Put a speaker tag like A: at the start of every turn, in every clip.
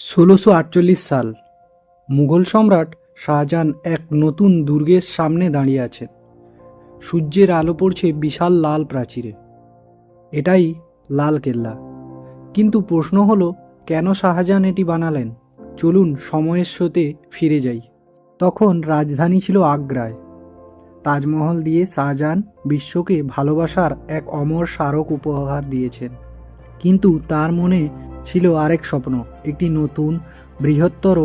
A: ষোলোশো আটচল্লিশ সাল, মুঘল সম্রাট শাহজাহান এক নতুন দুর্গের সামনে দাঁড়িয়ে আছেন। সূর্যের আলো পড়ছে বিশাল লাল প্রাচীরে। এটাই লাল কেল্লা। কিন্তু প্রশ্ন হলো, কেন শাহজাহান এটি বানালেন? চলুন সময়ের স্রোতে ফিরে যাই। তখন রাজধানী ছিল আগ্রায়। তাজমহল দিয়ে শাহজাহান বিশ্বকে ভালোবাসার এক অমর স্মারক উপহার দিয়েছেন। কিন্তু তার মনে ছিল আরেক স্বপ্ন, একটি নতুন, বৃহত্তর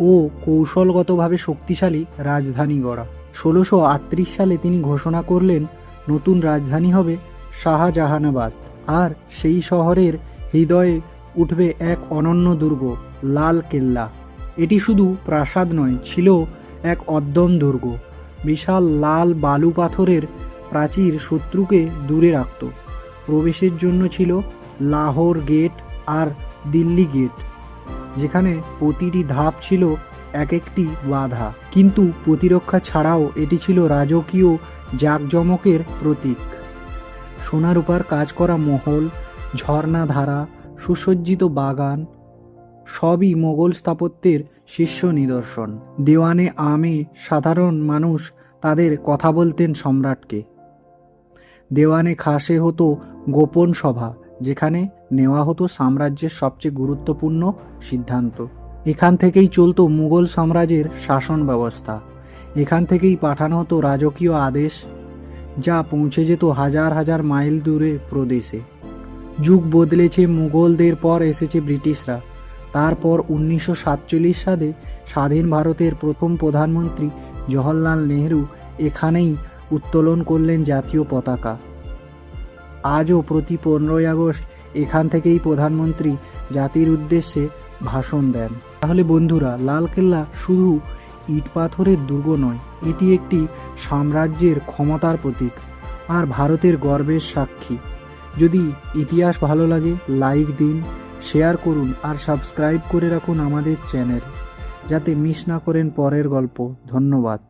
A: ও কৌশলগতভাবে শক্তিশালী রাজধানী গড়া। ষোলোশো সালে তিনি ঘোষণা করলেন, নতুন রাজধানী হবে শাহজাহানাবাদ। আর সেই শহরের হৃদয়ে উঠবে এক অনন্য দুর্গ, লাল কেল্লা। এটি শুধু প্রাসাদ নয়, ছিল এক অদ্যম দুর্গ। বিশাল লাল বালু পাথরের প্রাচীর শত্রুকে দূরে রাখত। প্রবেশের জন্য ছিল লাহোর গেট আর দিল্লি গেট, যেখানে প্রতিটি ধাপ ছিল এক একটি বাধা। কিন্তু প্রতিরক্ষা ছাড়াও এটি ছিল রাজকীয় জাঁকজমকের প্রতীক। সোনার উপর কাজ করা মহল, ঝর্ণাধারা, সুসজ্জিত বাগান, সবই মোগল স্থাপত্যের শীর্ষ নিদর্শন। দেওয়ানে আমে সাধারণ মানুষ তাদের কথা বলতেন সম্রাটকে। দেওয়ানে খাসে হতো গোপন সভা যেখানে নেওয়া হতো সাম্রাজ্যের সবচেয়ে গুরুত্বপূর্ণ সিদ্ধান্ত। এখান থেকেই চলতো মুঘল সাম্রাজ্যের শাসন ব্যবস্থা। এখান থেকেই পাঠানো হতো রাজকীয় আদেশ, যা পৌঁছে যেত হাজার হাজার মাইল দূরে প্রদেশে। যুগ বদলেছে মুঘলদের, পর এসেছে ব্রিটিশরা। তারপর উনিশশো সাতচল্লিশ সালে স্বাধীন ভারতের প্রথম প্রধানমন্ত্রী জওহরলাল নেহরু এখানেই উত্তোলন করলেন জাতীয় পতাকা। আজও প্রতি পনেরোই আগস্ট এখান থেকেই প্রধানমন্ত্রী জাতির উদ্দেশ্যে ভাষণ দেন। তাহলে বন্ধুরা, লালকেল্লা শুধু ইট পাথরের দুর্গ নয়, এটি একটি সাম্রাজ্যের ক্ষমতার প্রতীক আর ভারতের গর্বের সাক্ষী। যদি ইতিহাস ভালো লাগে, লাইক দিন, শেয়ার করুন আর সাবস্ক্রাইব করে রাখুন আমাদের চ্যানেল, যাতে মিস না করেন পরের গল্প। ধন্যবাদ।